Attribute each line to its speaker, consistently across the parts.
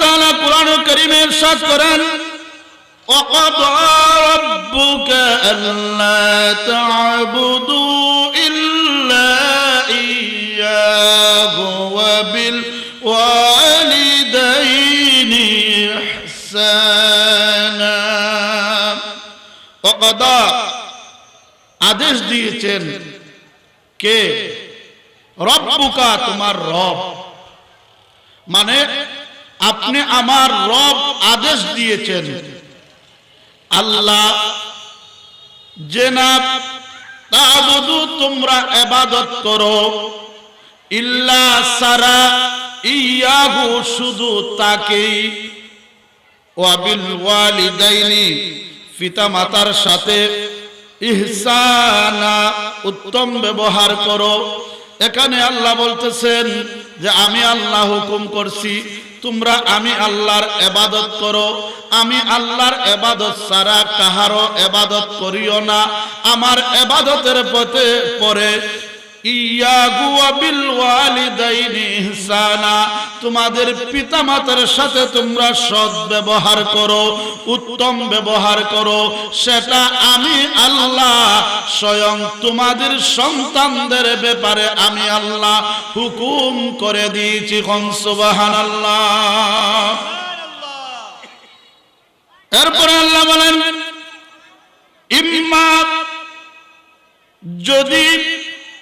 Speaker 1: তাআলা কোরআন কারীমে ارشاد করেন وقضى ربك ألا تعبدوا إلا إياه وبالوالدين إحسانا وقضى আদেশ দিয়েছেন কে রব্বুকা তোমার রব মানে আপনি আমার রব আদেশ দিয়েছেন। আল্লাহ না তাবুদু, তোমরা এবাদত করো। ইল্লা সারা, ইয়াহু, শুধু তাকেই। ওয়াবিল ওয়ালিদাইনি পিতা মাতার সাথে ইহসানা, উত্তম ব্যবহার করো। এখানে আল্লাহ বলতেছেন যে, আমি আল্লাহ হুকুম করছি তোমরা আমি আল্লাহর এবাদত করো, আমি আল্লাহর এবাদত ছাড়া কাহারও এবাদত করিও না। আমার এবাদতের পথে পরে তোমাদের পিতামাতার সাথে তোমরা সৎ ব্যবহার করো, উত্তম ব্যবহার করো, সেটা আমি আল্লাহ, স্বয়ং তোমাদের সন্তানদের ব্যাপারে আমি আল্লাহ হুকুম করে দিয়েছি, কন আল্লাহ এরপরে আল্লাহ বলেন, ইম্মা, যদি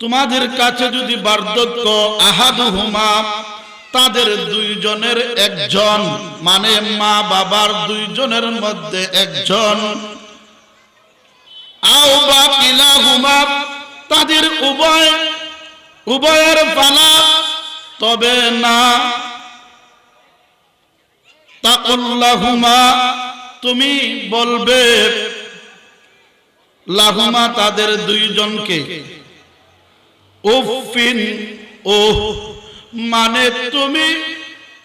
Speaker 1: তোমাদের কাছে যদি বার্ধক্য আহাদুহুমা, তাদের দুইজনের একজন মানে মা বাবার দুইজনের মধ্যে একজন তাদের উভয়, উভয়ের পালা, তবে না। তাকুল্লাহুমা, তুমি বলবে, লাহুমা তাদের দুইজনকে। উফিন ও মানে তুমি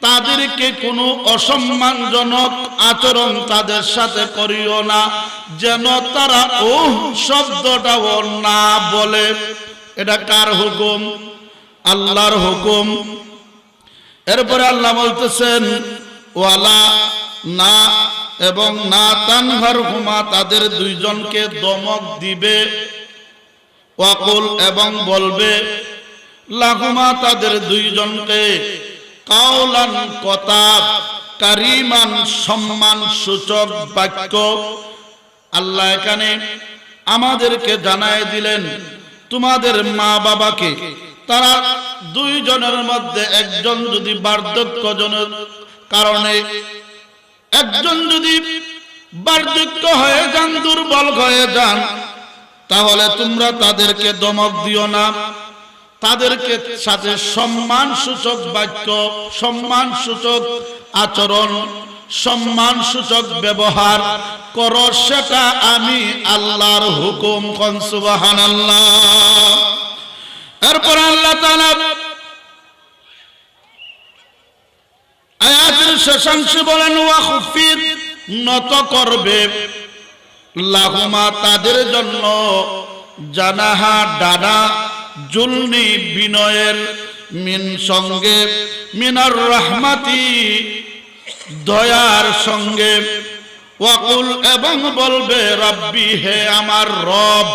Speaker 1: তাদেরকে কোনো অসম্মানজনক আচরণ তাদের সাথে করিও না, যেন তারা ও শব্দটাও না বলে। এটা কার হুকুম? আল্লাহর হুকুম। এরপরে আল্লাহ বলতেছেন, ওয়ালা না এবং না তানহার হুমা তাদের দুইজনকে দমক দিবে। ওয়াকুল এবং বলবে, লাহুমা তাদের দুইজনকে কাউলান কতাব, কারিমান সম্মান সূচক বাক্য আল্লাহ এখানে আমাদেরকে জানায় দিলেন, তোমাদের মা বাবাকে তারা দুইজনের মধ্যে একজন যদি বার্ধক্যজনের কারণে, একজন যদি বার্ধক্য হয়ে যান, দুর্বল হয়ে যান তাহলে তোমরা তাদেরকে দমক দিও না। তাদেরকে সাথে সম্মান সূচক বাক্য সম্মান সূচক আচরণ সম্মান সূচক ব্যবহার কর, সেটা আমি আল্লাহর হুকুম কনসুবাহান আল্লাহ এরপর আল্লাহ আয়াতের শেষাংশ বলেন ওয়া নত করবে। লাহুমা তাদের জন্য জানাহা ডানা জুলনি বিনয়ের মিন সঙ্গে, মিনার রহমাতি দয়ার সঙ্গে। ওয়াকুল এবং বলবে, রব্বি হে আমার রব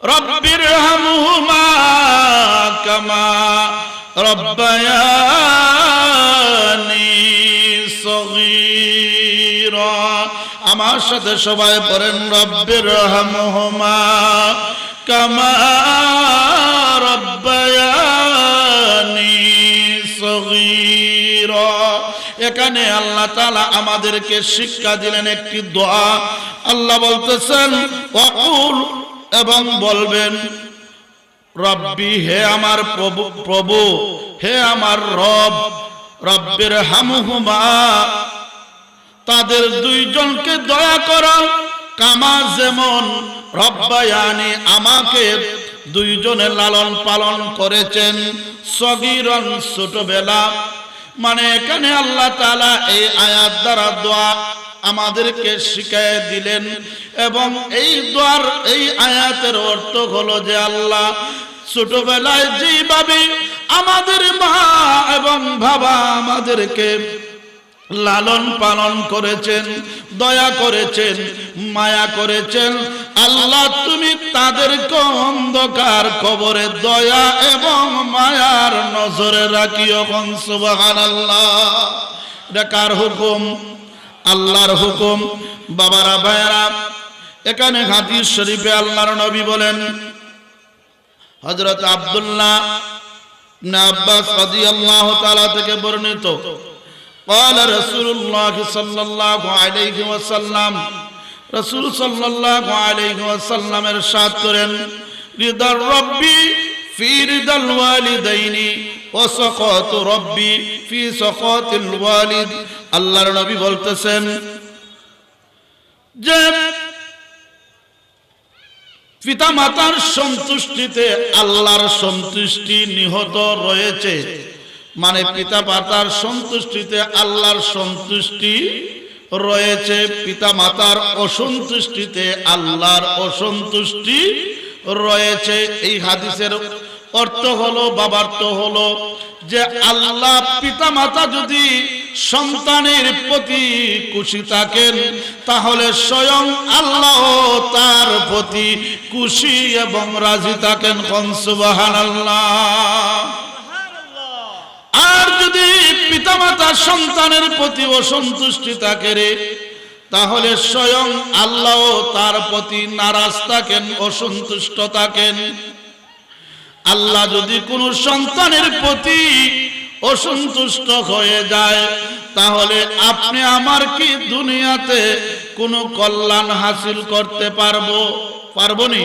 Speaker 1: রব্বির হামহুমা কামা রব্বায়ানি আমার সাথে সবাই পড়েন রব্বির হামহুমা কামা রব্বায়ানি সগীরা। এখানে আল্লাহ তাআলা আমাদেরকে শিক্ষা দিলেন একটি দোয়া। আল্লাহ বলতেছেন, ওয়াকুল এবং বলবেন, রব্বি, হে আমার প্রভু প্রভু, হে আমার রব রব্বের হামহুমা তাদের দুইজনকে দয়া করো। কামা যেমন রব্বায়ানি আমাকে দুইজনে লালন পালন করেছেন। সগিরন ছোটবেলা। মানে এখানে আল্লাহ তাআলা এই আয়াত দ্বারা দোয়া আমাদেরকে শিখায় দিলেন। এবং এই দোয়ার এই আয়াতের অর্থ হলো যে আল্লাহ ছোটবেলায় যেভাবে আমাদের মা এবং বাবা আমাদেরকে লালন পালন করেছেন, দয়া করেছেন, মায়া করেছেন। আল্লাহ, তুমি তাদেরকে অন্ধকার কবরে দয়া এবং মায়ার নজরে রাখিও সুবাহান আল্লাহ এটা কার হুকুম? আল্লাহর হুকুম। বাবারা, ভাইয়ারা, এখানে হাদিস শরীফে আল্লাহর নবী বলেন হজরত আব্দুল্লাহ আব্বাস রাদিয়াল্লাহু তাআলা থেকে বর্ণিত قال رسول الله صلى الله عليه وسلم رسول صلى الله عليه وسلم ارشاد করেন رضا ربي في رضا الوالدين وسقط ربي في سقط الوالد আল্লাহর নবী বলতেছেন যে পিতা মাতার সন্তুষ্টিতে আল্লাহর সন্তুষ্টি নিহত রয়েছে মানে পিতা মাতার সন্তুষ্টিতে আল্লাহর সন্তুষ্টি রয়েছে পিতা মাতার অসন্তুষ্টিতে আল্লাহর অসন্তুষ্টি রয়েছে। এই হাদিসের অর্থ হলো, বাবার্থ হলো যে আল্লাহ পিতা মাতা যদি সন্তানের প্রতি খুশি থাকেন, তাহলে স্বয়ং আল্লাহ তার প্রতি খুশি এবং রাজি থাকেন। কনসুবাহান আল্লাহ আর যদি পিতামাতা সন্তানের প্রতি অসন্তুষ্টি থাকে রে, তাহলে স্বয়ং আল্লাহ তার প্রতি নারাজ থাকেন, অসন্তুষ্ট থাকেন। আল্লাহ যদি কোনো সন্তানের প্রতি অসন্তুষ্ট হয়ে যায়, তাহলে আপনি আমার কি দুনিয়াতে কোনো কল্যাণ হাসিল করতে পারব? পারব নি?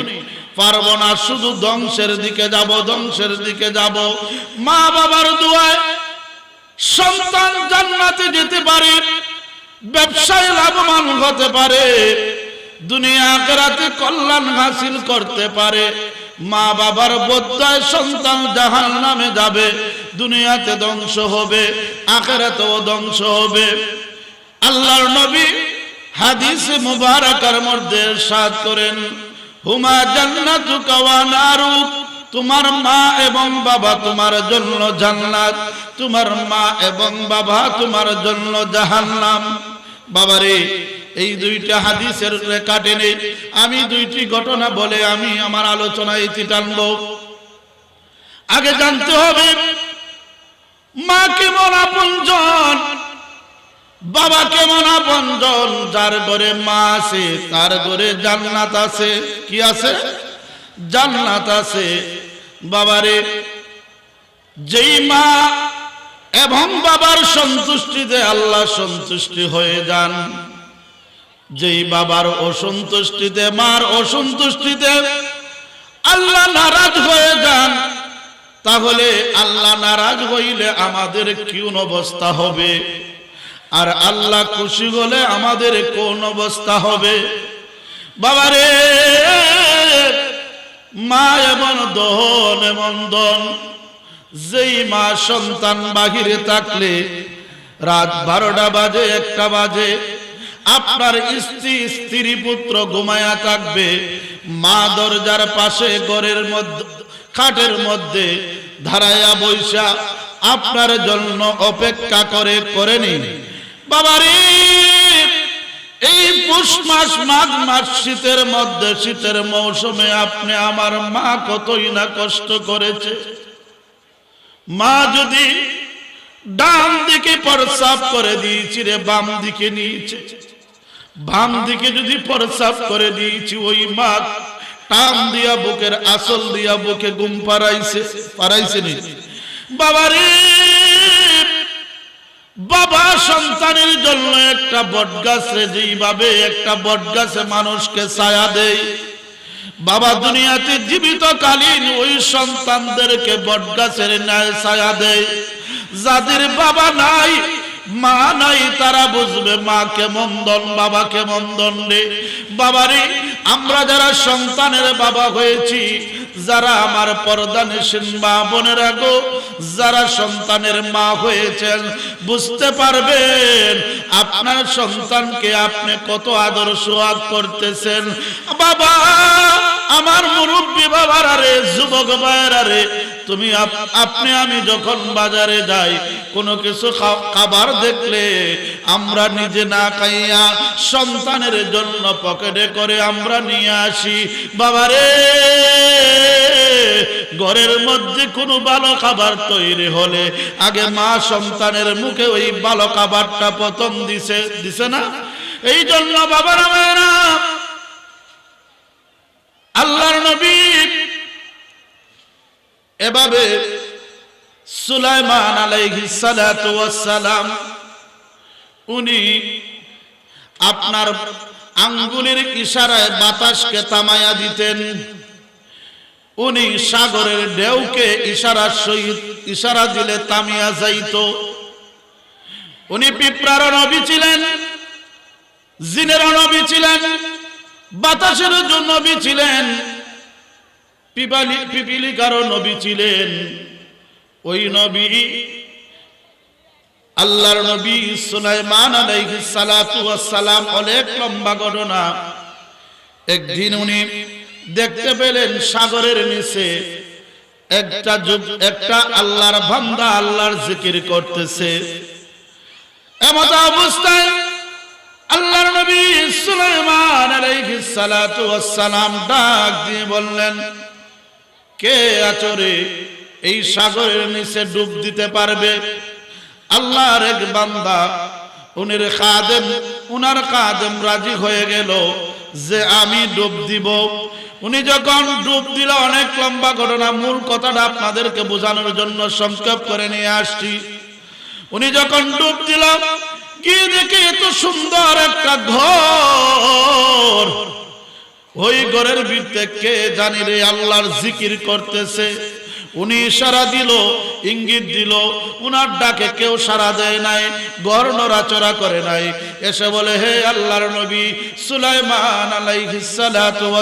Speaker 1: পারব না, শুধু ধ্বংসের দিকে যাব, ধ্বংসের দিকে যাব। মা বাবার দোয়ায় সন্তান জান্নাতে যেতে পারে, ব্যবসায় লাভবান হতে পারে, দুনিয়া আখেরাতে কল্যাণ হাসিল করতে পারে, মা বাবার বদ্যায় সন্তান জাহান নামে যাবে, দুনিয়াতে ধ্বংস হবে, আখেরাতেও ধ্বংস হবে। আল্লাহর নবী হাদিস মুবারাকার মধ্যে সাদ করেন, হুমা জান্নাতু কাওয়ানারু তোমার মা এবং বাবা তোমার জন্য জান্নাত, তোমার মা এবং বাবা তোমার জন্য জাহান্নাম। বাবারে, এই দুইটা হাদিসের কাটে নেই আমি দুইটি ঘটনা বলে আমি আমার আলোচনা ইতি টানব। আগে জানতে হবে, মা কেমন আপনজন, বাবা কেমন আপনজন, যার ঘরে মা আছে, তার ঘরে জান্নাত আছে, কি আছে? জান্নাত আছে। বাবারে, যেই মা এবং বাবার সন্তুষ্টিতে আল্লাহ সন্তুষ্টি হয়ে যান, যেই বাবার অসন্তুষ্টিতে, মার অসন্তুষ্টিতে আল্লাহ নারাজ হয়ে যান, তাহলে আল্লাহ নারাজ হইলে আমাদের কোন অবস্থা হবে? আর আল্লাহ খুশি হলে আমাদের কোন অবস্থা হবে? বাবারে মা এমন দহন এমন দন। যেই মা সন্তান বাহিরে থাকলে রাত বারোটা বাজে, একটা বাজে। আপনার স্ত্রী স্ত্রী পুত্র ঘুমায়া থাকবে। মা দরজার পাশে ঘরের মধ্যে, খাটের মধ্যে ধারায়া বৈশা আপনার জন্য অপেক্ষা করে করেনি বাবারে পুষ মাস, মাঘ মাস, শীতের মধ্যে, শীতের মৌসুমে আপনি আমার মা কতই না কষ্ট করেছে। মা যদি ডান দিকে প্রসাব করে দিয়েছি রে, বাম দিকে নিয়েছে। বাম দিকে যদি প্রসাব করে দিয়েছি, ওই মা টান দিয়া বুকের, আসল দিয়া বুকে গুম পারাইছে পারাইছে নি। বাবারে বাবা সন্তানের জন্য একটা বট গাছে যেইভাবে একটা বট গাছে মানুষকে ছায়া দেয়। বাবা দুনিয়াতে জীবিত কালীন ওই সন্তানদেরকে বট গাছের ন্যায় ছায়া দেয়। যাদের বাবা নাই, মা নাই, তারা বুঝবে মা কেমন দন বাবা কেমন রে। বাবারে, আমরা যারা সন্তানের বাবা হয়েছি যারা আমার পর্দা নিশিন মা বোনেরা গো, যারা সন্তানের মা হয়েছেন, বুঝতে পারবেন আপনার সন্তানকে আপনি কত আদর সোয়াগ করতেছেন। বাবা! আমার মুরব্বী বাবার আরে যুবক ভাইয়ের আরে তুমি আপ- আপনি, আমি যখন বাজারে যাই, কোনো কিছু খাবার দেখলে আমরা নিজে না খাইয়া সন্তানের জন্য পকেটে করে আমরা নিয়ে আসি। বাবারে ঘরের মধ্যে কোনো ভালো খাবার তৈরি হলে আগে মা সন্তানের মুখে ওই ভালো খাবারটা প্রথম দিছে দিছে না? এই জন্য বাবারা, মায়েরা এভাবে সুলাইমান সালাম উনি আপনার আঙ্গুলের ইশারায় বাতাসকে থামায়া দিতেন। উনি সাগরের ঢেউকে ইশারার সহিত ইশারা দিলে তামিয়া যাইত। উনি পিঁপড়ার নবী ছিলেন জিনের নবী ছিলেন বাতাসের জন্য নবী ছিলেন। পিপালি পিপিলিকারও নবী ছিলেন। ওই নবী আল্লাহর নবী সুলাইমান আলাইহিস সালাতু সালাম অনেক লম্বা ঘটনা। একদিন উনি দেখতে পেলেন সাগরের নিচে একটা যুগ, একটা আল্লাহর বান্দা আল্লাহর জিকির করতেছে। এমত অবস্থায় আল্লাহর নবী সুলাইমান আলাইহিস সালাতু সালাম ডাক দিয়ে বললেন কে আচরে এই সাগরের নিচে ডুব দিতে পারবে? আল্লাহর এক বান্দা, উনির খাদেম, উনার খাদেম রাজি হয়ে গেল যে আমি ডুব দিব। উনি যখন ডুব দিল, অনেক লম্বা ঘটনা, মূল কথাটা আপনাদেরকে বোঝানোর জন্য সংক্ষেপ করে নিয়ে আসছি। উনি যখন ডুব দিল, গিয়ে দেখে এত সুন্দর একটা ঘর। ওই ঘরের ভিতরে কে জানি রে আল্লাহর জিকির করতেছে? উনি ইশারা দিল, ইঙ্গিত দিল, উনার ডাকে কেউ সারা দেয় নাই, ঘর নড়াচড়া করে নাই। এসে বলে, হে আল্লাহর নবী, সুলাইমান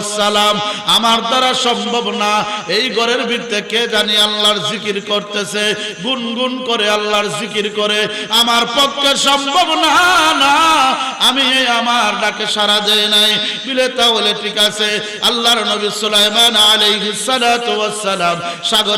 Speaker 1: সালাম আমার দ্বারা সম্ভব না। এই ঘরের ভিতরে কে জানি আল্লাহর জিকির করতেছে, গুনগুন করে আল্লাহর জিকির করে। আমার পক্ষে সম্ভব না না। আমি আমার ডাকে সারা দেয় নাই। বিলে, তাহলে ঠিক আছে। আল্লাহর নবী সুলাইমান আলাইহিস সালাম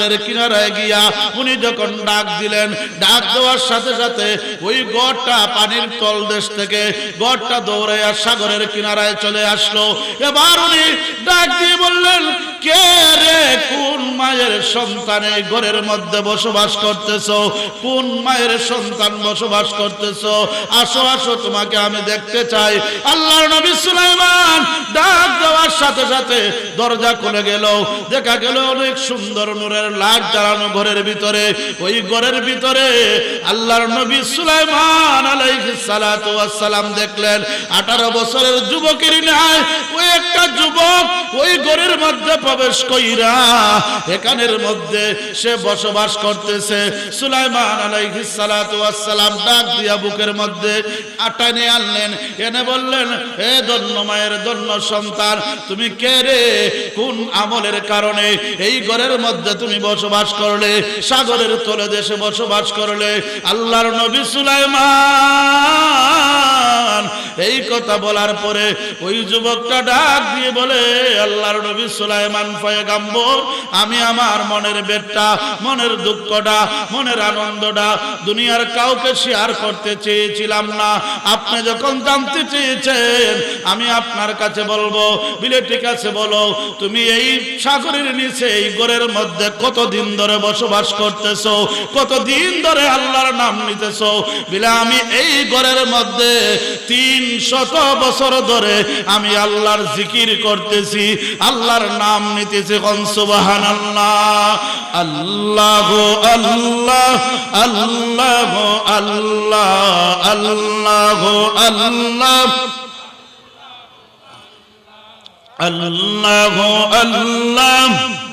Speaker 1: সাগরের কিনারায় গিয়া উনি যখন ডাক দিলেন, ডাক দেওয়ার সাথে সাথে ওই গড়টা পানির তল দেশ থেকে গড়টা দৌড়াইয়া সাগরের কিনারায় চলে আসলো। এবার উনি ডাক দিয়ে বললেন, কে রে, কোন মায়ের সন্তান এই ঘরের মধ্যে বসবাস করতেছো? কোন মায়ের সন্তান বসবাস করতেছো? আসো আসো, তোমাকে আমি দেখতে চাই। আল্লাহর নবী সুলাইমান ডাক দেওয়ার সাথে সাথে দরজা খুলে গেল। দেখা গেল অনেক সুন্দর নূরের লাইট জ্বালানো ঘরের ভিতরে, ওই ঘরের ভিতরে আল্লাহর নবী সুলাইমান আলাইহিস সালাতু ওয়াস সালাম দেখলেন 18 বছরের যুবকের ন্যায় ওই একটা যুবক ওই ঘরের মধ্যে প্রবেশ কইরা এখানের মধ্যে সে বসবাস করতেছে। সুলাইমান আলাইহিস সালাতু ওয়াস সালাম ডাক দিয়া বুকের মধ্যে আটানে আনলেন, এনে বললেন হে ধন্য মায়ের ধন্য সন্তান, তুমি কে রে? কোন আমলের কারণে এই ঘরের মধ্যে তুমি বসবাস করলে, সাগরের তলে দেশে বসবাস করলে, আল্লাহর নবী সুলাইমান এই কথা বলার পরে ওই যুবকটা ডাক দিয়ে বলে, আল্লাহর নবী সুলাইমান পয়গাম্বর, আমি আমার মনের বেদটা, মনের দুঃখটা, মনের আনন্দটা দুনিয়ার কাউকে শেয়ার করতে চেয়েছিলাম না। আপনি যখন জানতে চেয়েছেন, আমি আপনার কাছে বলব বিলে ঠিক আছে বলো, তুমি এই সাগরের নিচে, এই গোরের মধ্যে কতদিন ধরে বসবাস করতেছো? কতদিন ধরে আল্লাহর নাম নিতেছো? বিলে, আমি এই ঘরের মধ্যে তিন শত বছর ধরে আমি আল্লাহর জিকির করতেছি, আল্লাহর নাম নিতেছি কনসুবাহান আল্লাহ আল্লাহ আল্লাহ আল্লাহ আল্লাহ আল্লাহ আল্লাহ। আল্লাহ আল্লাহ।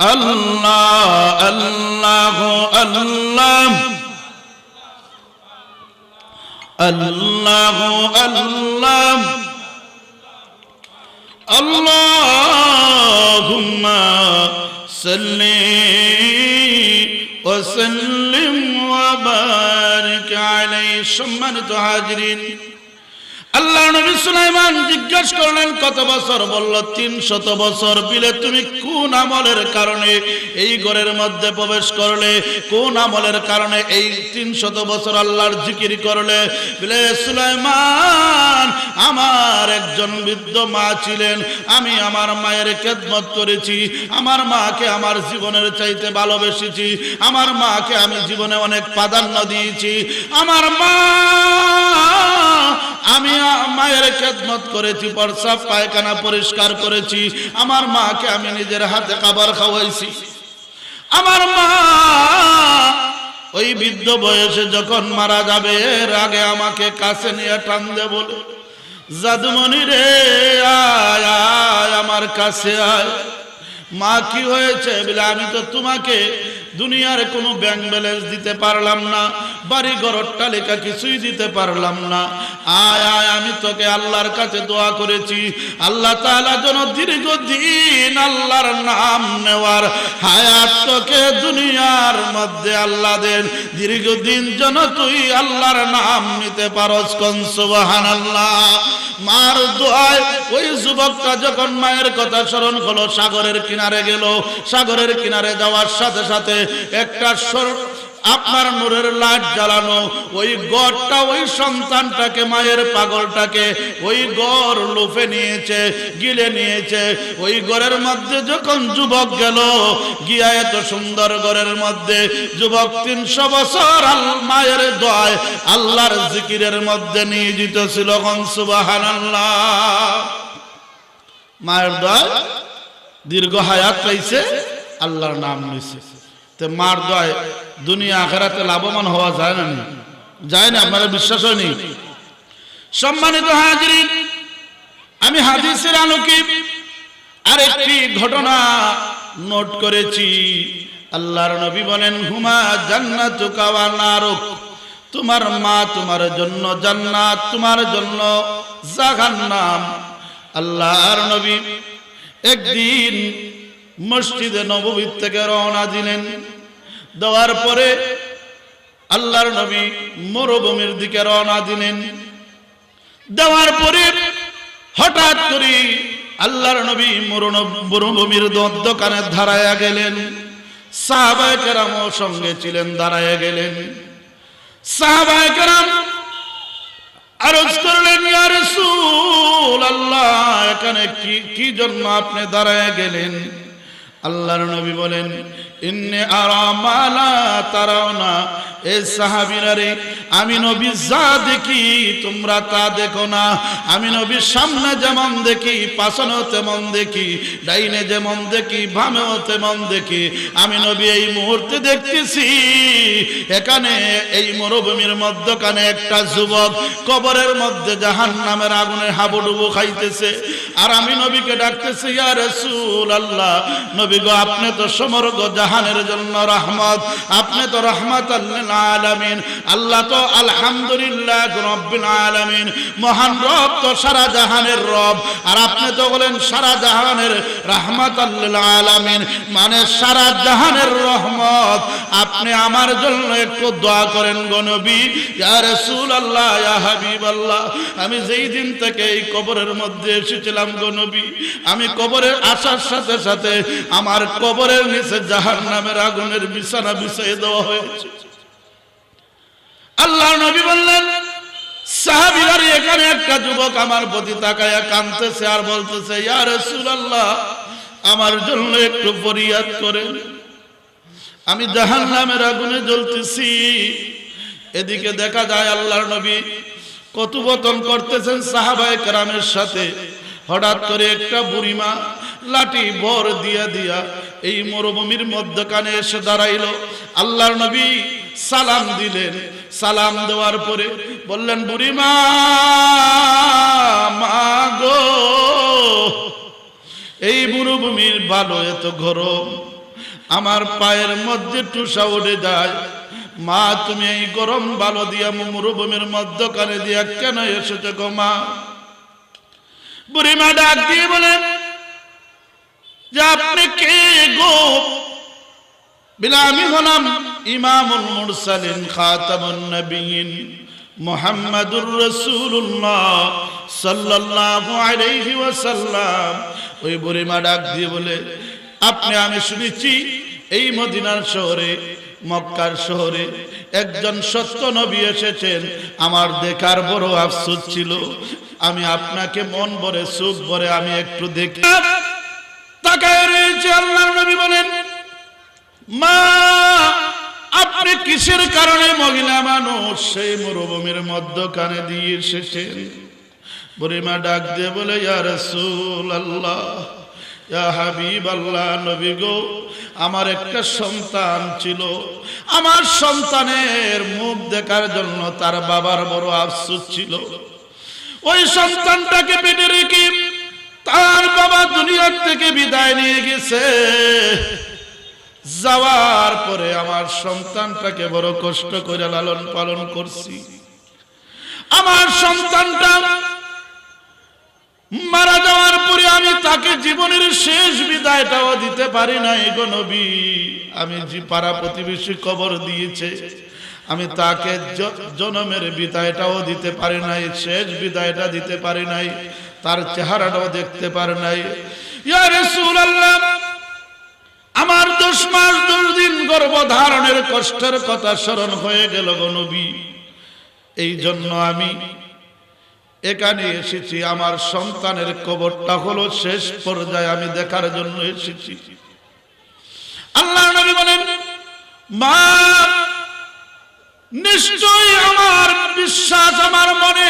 Speaker 1: الله الله الله الله الله اللهم صل وسلم وبارك عليه. سمعت حاضرين আল্লাহ নবী সুলাইমান জিজ্ঞেস করলেন, কত বছর? বলল তিন শত বছর। বিলে তুমি কোন আমলের কারণে এই ঘরের মধ্যে প্রবেশ করলে? কোন আমলের কারণে এই তিন শত বছর আল্লাহর জিকির করলে? বিলে সুলাইমান, আমার একজন বৃদ্ধ মা ছিলেন। আমি আমার মায়ের খেদমত করেছি। আমার মাকে আমার জীবনের চাইতে ভালোবেসেছি। আমার মাকে আমি জীবনে অনেক প্রাধান্য দিয়েছি। আমার মা আমি মায়ের খেদমত করেছি প্রসাব পায়খানা পরিষ্কার করেছি। আমার মাকে আমি নিজের হাতে খাবার খাওয়াইছি। আমার মা ওই বৃদ্ধ বয়সে যখন মারা যাবে, এর আগে আমাকে কাছে নিয়ে টান দে বলে, জাদুমণি রে আয়, আমার কাছে আয়। মা, কি হয়েছে? বলে, আমি তো তোমাকে দুনিয়ার কোনো ব্যাংক ব্যালেন্স দিতে পারলাম না বাড়ি ঘর অট্টালিকা কিছুই দিতে পারলাম না। আয় আয়, আমি তোকে আল্লাহর কাছে দোয়া করেছি। আল্লাহ তাআলা যেন দীর্ঘদিন আল্লাহর নাম নেওয়ার হায়াত তোকে দুনিয়ার মধ্যে আল্লাহ দেন। দীর্ঘদিন যেন তুই আল্লাহর নাম নিতে পারস কোন, সুবহানাল্লাহ। মার দোয়ায় ওই যুবকটা যখন মায়ের কথা স্মরণ হলো সাগরের কিনারে গেল। সাগরের কিনারে যাওয়ার সাথে সাথে একটা আপনার নূরের লাইট জ্বালানো, ওই গড়টা ওই সন্তানটাকে, মায়ের পাগলটাকে, ওই গড় লুফে নিয়েছে, গিলে নিয়েছে। ওই গড়ের মধ্যে যখন যুবক গেল, গিয়া এত সুন্দর গড়ের মধ্যে, যুবক তিনশো বছর আল মায়ের দয় আল্লাহর জিকিরের মধ্যে নিয়োজিত ছিল। মায়ের দয় দীর্ঘ হায়াত পাইছে, আল্লাহর নাম নিছে। তে মার দয়, দুনিয়া আখেরাতে লাভবান হওয়া যায় না? যায় না, আপনারা বিশ্বাস হয়নি? সম্মানিত হাজিরিন, আমি হাদিসের আলোকে আরেকটি ঘটনা নোট করেছি। আল্লাহর নবী বলেন, হুমা জান্নাত কাওয়া নারক। তোমার মা তোমার জন্য জান্নাত, তোমার জন্য জাহান্নাম। আল্লাহর নবী একদিন মসজিদে নববীর থেকে রওনা দিলেন। দেওয়ার পরে আল্লাহর নবী মরুভূমির দিকে রওনা দিলেন। দেওয়ার পরে হঠাৎ করে আল্লাহর নবী মরুভূমির দোকানে দাঁড়ায়া গেলেন। সাহাবায়ে কেরামও সঙ্গে ছিলেন দাঁড়ায়া গেলেন। সাহাবায়ে কেরাম আরজ করলেন আল্লাহ এখানে কি কি জন্য আপনি দাঁড়ায় গেলেন? আল্লাহর নবী বলেন, ইন্নে আরামালা তারাও না এ সাহাবীরা রে আমি নবী যা দেখি তোমরা তা দেখো না। আমি নবীর সামনে যেমন দেখি পাশনেও তেমন দেখি, ডাইনে যেমন দেখি, বামেও তেমন দেখি। আমি নবী এই মুহূর্তে দেখতেছি, এখানে এই মরুভূমির মধ্যখানে একটা যুবক কবরের মধ্যে জাহান নামের আগুনের হাবুডুবু খাইতেছে। আর আমি নবীকে ডাকতেছি, ইয়া রাসূল আল্লাহ নবী গো, আপনি তো সমগ্র জাহানের জন্য রহমত, আপনি তো রহমত আলামিন, আল্লাহ তো আলহামদুলিল্লাহ রব্বিল আলামিন, মহান রব তো সারা জাহানের রব, আর আপনি তো বলেন সারা জাহানের রহমত আলামিন মানে সারা জাহানের রহমত। আপনি আমার জন্য একটু দোয়া করেন গো নবী, ইয়া রাসূলুল্লাহ, ইয়া হাবিবাল্লাহ, আমি যেই দিন থেকে এই কবরের মধ্যে এসেছিলাম গো নবী, আমি কবরের আসার সাথে সাথে আমার কবরের নিচে জাহান্নামের আগুনের বিছানা বিছিয়ে দেওয়া হয়েছে। আল্লাহ নবী বললেন একটা যুবক আমার আর বলতেছে আমার জন্য একটু আমি জাহান্নামের আগুনে জ্বলতেছি। এদিকে দেখা যায় আল্লাহর নবী কতুবতন করতেছেন সাহাবায়ে কেরামের সাথে। হঠাৎ করে একটা বুড়িমা লাঠি বর দিয়া দিয়া এই মরুভূমির মধ্যখানে এসে দাঁড়াইলো। আল্লাহর নবী সালাম দিলেন। সালাম দেওয়ার পরে বললেন বুড়িমা মা গো, এই মরুভূমির ভালো এত গরম, আমার পায়ের মধ্যে টুসা উঠে যায়। মা, তুমি এই গরম বালো দিয়া মরুভূমির মধ্যখানে দিয়া কেন এসেছ গো মা? বুড়িমা ডাক দিয়ে বলেন আপনি কে গো? বিলা আমি ওই বুড়িমা বলে, আপনি, আমি শুনেছি এই মদিনার শহরে, মক্কার শহরে একজন সত্য নবী এসেছেন। আমার দেখার বড় আফসোস ছিল। আমি আপনাকে মন ভরে সুখ ভরে আমি একটু দেখি। আল্লাহর নবী বলেন, মা কারণে মহিলা মানুষ? সেই মরুভূমির মধ্যখানে দিয়ে এসেছেন। বুড়িমা ডাক দিয়ে বলে আল্লাহ আল্লাহ নবী গো, আমার একটা সন্তান ছিল। আমার সন্তানের মুখ দেখার জন্য তার বাবার বড় আফসোস ছিল। ওই সন্তানটাকে পেটে রেখে তার বাবা দুনিয়ার থেকে বিদায় নিয়ে গেছে। যাওয়ার পরে আমার সন্তানটাকে বড় কষ্ট করে লালন পালন করছি। আমার সন্তানটা মারা যাওয়ার পরে আমি তাকে জীবনের শেষ বিদায়টাও দিতে পারি না গো নবী। আমি যে পাড়া প্রতিবেশী কবর দিয়েছে, আমি তাকে জনমের বিদায়টাও দিতে পারি নাই, শেষ বিদায়টা দিতে পারি নাই। তার চেহারাটাও দেখতে পারি নাই। আমার দশ মাস দশ দিন গর্ভধারণের কষ্টের কথা স্মরণ হয়ে গেল নবী। এই জন্য আমি এখানে এসেছি, আমার সন্তানের কবরটা হলো শেষ পর্যায়ে আমি দেখার জন্য এসেছি। আল্লাহ নবী বলেন, মা নিশ্চয়ই আমার বিশ্বাস, আমার মনে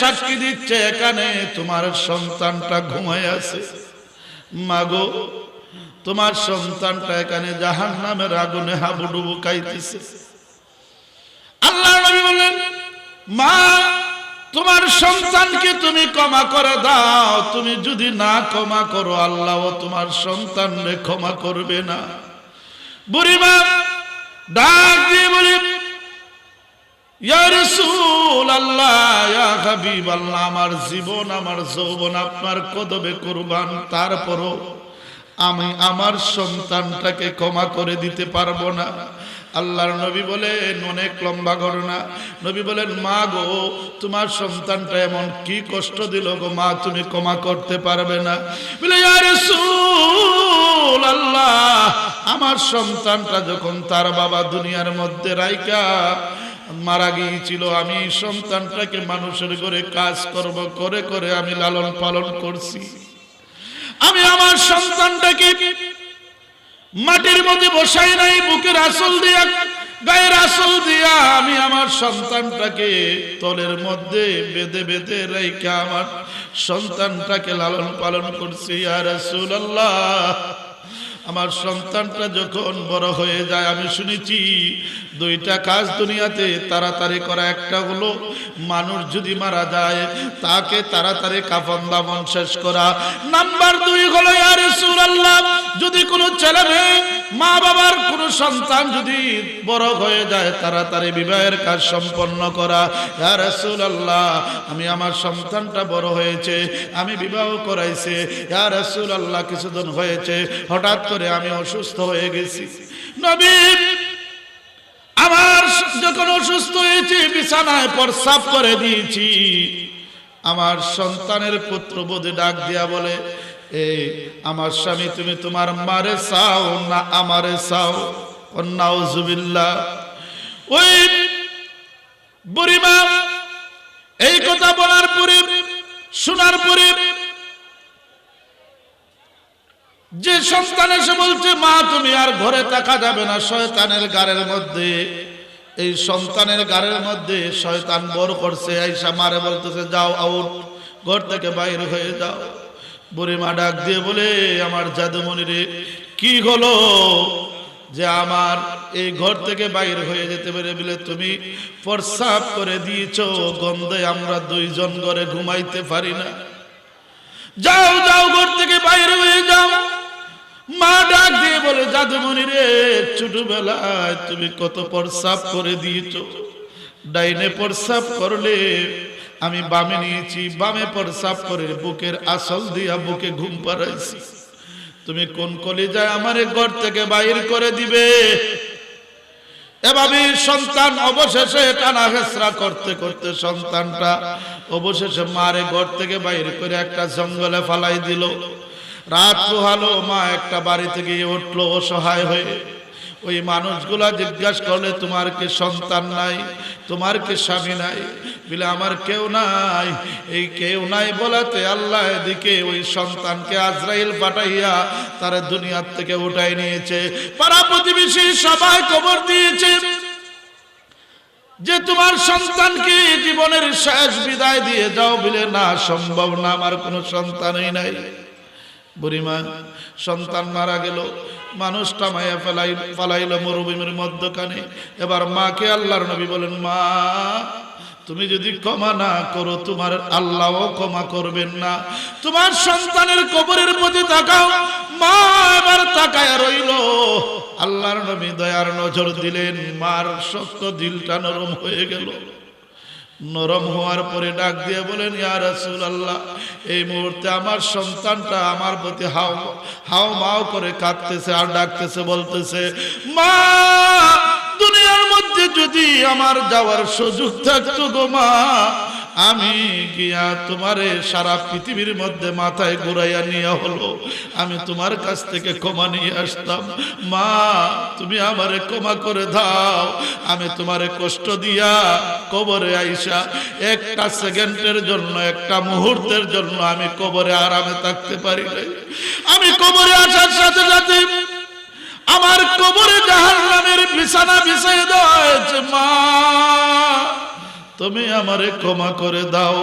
Speaker 1: সাক্ষী দিচ্ছে, এখানে তোমার সন্তানটা ঘুমায় আছে। মাগো, তোমার সন্তানটা এখানে জাহান নামের আগুনে হাবুডুবু খাইতেছে। আল্লাহ নবী বলেন মা, তোমার সন্তানকে তুমি ক্ষমা করে দাও। তুমি যদি না ক্ষমা করো আল্লাহ তোমার সন্তানকে ক্ষমা করবে না। বুড়িমা ডাক দিয়ে বলি আমার জীবন, আমার যৌবন, আপনার কদবে কুরবান, তারপরও আমি আমার সন্তানটাকে ক্ষমা করে দিতে পারব না। আল্লাহর নবী বলেন, অনেক লম্বা ঘটনা। নবী বলেন, মা গো, তোমার সন্তানটা এমন কি কষ্ট দিল গো, মা, তুমি ক্ষমা করতে পারবে না। বলে আল্লাহ আমার সন্তানটা যখন তার বাবা দুনিয়ার মধ্যে রাইকা মারা গিয়েছিল, আমি এই সন্তানটাকে মানুষের ঘরে কাজ করব, করে করে আমি লালন পালন করছি। আমি আমার সন্তানটাকে মাটির মধ্যে বসাই নাই, বুকের আসল দিয়া, গায়ের আসল দিয়া আমি আমার সন্তানটাকে তলের মধ্যে বেঁধে বেঁধে রেখে আমার সন্তানটাকে লালন পালন করছি। আর রাসূলুল্লাহ আমার সন্তানটা যখন বড় হয়ে যায়, আমি শুনেছি দুইটা কাজ দুনিয়াতে তাড়াতাড়ি করা, একটা হলো মানুষ যদি মারা যায়, তাকে তাড়াতাড়ি কাফন দামন শেষ করা। নাম্বার দুই হলো ইয়ার আল্লাহ যদি কোনো ছেলে মেয়ে মা বাবার কোনো সন্তান যদি বড় হয়ে যায়, তাড়াতাড়ি বিবাহের কাজ সম্পন্ন করা। ইয়ার আল্লাহ আমি আমার সন্তানটা বড় হয়েছে, আমি বিবাহ করাইছে। ইয়ার আল্লাহ কিছুদিন হয়েছে, হঠাৎ করে আমি অসুস্থ হয়ে গেছি। নবী, আমার যখন অসুস্থ হয়েছি, বিছানায় প্রস্রাব করে দিয়েছি। আমার সন্তানের পুত্রবোধে ডাক দিয়া বলে এ আমার স্বামী, তুমি তোমার মারে চাও না আমারে চাও? নাউজুবিল্লাহ। ওই বুড়িমা এই কথা বলার পরে, শোনার পরে, যে সন্তান এসে বলছে, মা, তুমি আর ঘরে থাকা যাবে না শয়তানের গাড়ের মধ্যে। এই সন্তানের গাড়ের মধ্যে শয়তান বর করছে, আইসা মারে বলতেছে, যাও, আউট, ঘর থেকে বাইর হয়ে যাও। বুড়িমা ডাক দিয়ে বলে, আমার জাদুমণি রে, কি হলো? যে আমার এই ঘর থেকে বাইর হয়ে যেতে পারে বলে তুমি প্রস্রাব করে দিয়েছ, গন্ধে আমরা দুইজন ঘরে ঘুমাইতে পারি না। যাও যাও, ঘর থেকে বাইর হয়ে যাও। মা ডাক দিয়ে বলে, জাদুমণি রে, ছোটবেলায় তুমি কত প্রসাব করে দিয়েছ। ডাইনে প্রসাব করলে আমি বামে নিয়েছি, বামে প্রসাব করে বুকের আসল দিয়া বুকে ঘুম পাড়াইছি। তুমি কোন কলিজায় আমার ঘর থেকে বাইর করে দিবে? এভাবে সন্তান অবশেষে টানা হেসরা করতে করতে সন্তানটা অবশেষে মারে ঘর থেকে বাইর করে একটা জঙ্গলে ফালাই দিল। রাত পোহালো, মা একটা বাড়ি থেকে উঠল অসহায় হয়ে। ওই মানুষগুলা জিজ্ঞাসা করলে, তোমার কি সন্তান নাই? তোমার কি স্বামী নাই? বলে, আমার কেউ নাই। এই কেউ নাই বলাতে আল্লাহ এদিকে ওই সন্তানকে আজরাইল পাঠাইয়া তারা দুনিয়ার থেকে উঠাই নিয়েছে। পাড়া প্রতিবেশী সবাই খবর দিয়েছে যে, তোমার সন্তানকে জীবনের শেষ বিদায় দিয়ে যাও বলে, না, সম্ভব না, আমার কোনো সন্তানই নাই। বুড়িমা, সন্তান মারা গেল। মানুষটা মায়া ফেলাই ফালাইল মরুভূমির মধ্যখানে। এবার মাকে আল্লাহর নবী বলেন, মা, তুমি যদি ক্ষমা না করো, তোমার আল্লাহও ক্ষমা করবেন না। তোমার সন্তানের কবরের প্রতি তাকাও। মা এবার তাকায় রইল। আল্লাহর নবী দয়ার নজর দিলেন। মার শক্ত দিলটা নরম হয়ে গেল। নরম হওয়ার পরে ডাক দিয়ে বলেন, ইয়া রাসূলুল্লাহ, এই মুহূর্তে আমার সন্তানটা আমার প্রতি হাও হাও মাও করে কাঁদতেছে আর ডাকতেছে, বলতেছে, মা, দুনিয়ার মধ্যে যদি আমার যাওয়ার সুযোগ থাকতো গো মা আমি গিয়া তোমারে সারা পৃথিবীর মধ্যে মাথায় ঘুরাইয়া নিয়ে হলো। আমি তোমার কাছ থেকে ক্ষমা নিয়ে আসতাম। মা, তুমি আমারে ক্ষমা করে দাও। আমি তোমারে কষ্ট দিয়া কবরে আইসা একটা সেকেন্ডের জন্য, একটা মুহূর্তের জন্য আমি কবরে আরামে থাকতে পারি আমি কবরে আসার সাথে সাথে আমার কবরে জাহান নামের বিছানা বিছাই দেওয়া হয়েছে, মা। তুমি আমারে ক্ষমা করে দাও।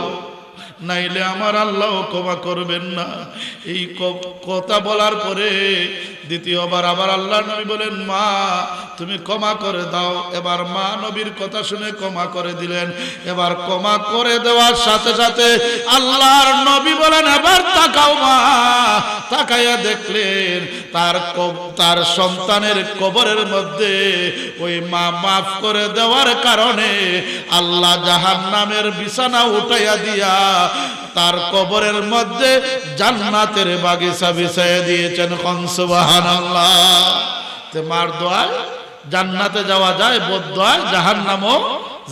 Speaker 1: নাইলে আমার আল্লাহ ক্ষমা করবেন না। এই কথা বলার পরে দ্বিতীয়বার আবার আল্লাহ নবী বলেন, মা তুমি ক্ষমা করে দাও। এবার মা নবীর কথা শুনে ক্ষমা করে দিলেন। এবার ক্ষমা করে দেওয়ার সাথে সাথে আল্লাহর নবী বলেন, এবার তাকাও মা। তাকাইয়া দেখলেন, তার তার সন্তানের কবরের মধ্যে ওই মা মাফ করে দেওয়ার কারণে আল্লাহ জাহান নামের বিছানা উঠাইয়া দিয়া তার কবরের মধ্যে জান্নাতের বাগিচা বিছাইয়া দিয়েছেন। কংসবাহান আল্লাহ মার দোয়ায় জান্নাতে যাওয়া যায় বোধ দোয়ায় জাহান নামও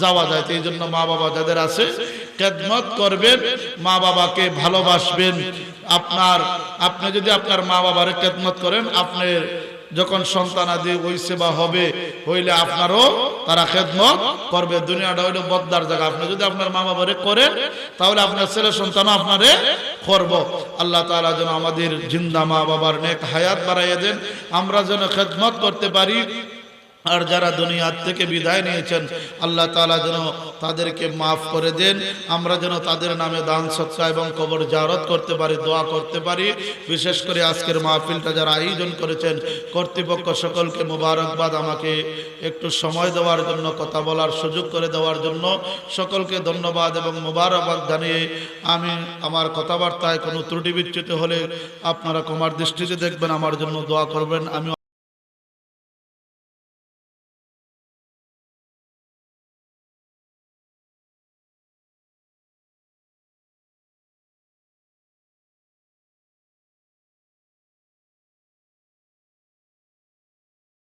Speaker 1: যাওয়া যায়। তো এই জন্য মা বাবা যাদের আছে, খেদমত করবেন, মা বাবাকে ভালোবাসবেন। আপনার, আপনি যদি আপনার মা বাবার খেদমত করেন আপনার যখন সন্তান আদি হইছে বা হবে, হইলে আপনারও তারা খেদমত করবে। দুনিয়াটা হইলে বদ্দার জায়গা। আপনি যদি আপনার মা বাবারে করেন, তাহলে আপনার ছেলে সন্তানও আপনারে করব। আল্লাহ তাআলা যেন আমাদের জিন্দা মা বাবার নেক হায়াত বাড়াইয়া দেন। আমরা যেন খেদমত করতে পারি আর যারা দুনিয়ার থেকে বিদায় নিয়েছেন, আল্লাহ তাআলা যেন তাদেরকে মাফ করে দেন। আমরা যেন তাদের নামে দান সৎকা এবং কবর জারত করতে পারি, দোয়া করতে পারি। বিশেষ করে আজকের মাহফিলটা যারা আয়োজন করেছেন, কর্তৃপক্ষ সকলকে মোবারকবাদ আমাকে একটু সময় দেওয়ার জন্য, কথা বলার সুযোগ করে দেওয়ার জন্য সকলকে ধন্যবাদ এবং মোবারকবাদ জানিয়ে আমি আমার কথাবার্তায় কোনো ত্রুটি বিচ্যুতি হলে আপনারা কুমার দৃষ্টিতে দেখবেন, আমার জন্য দোয়া করবেন। আমি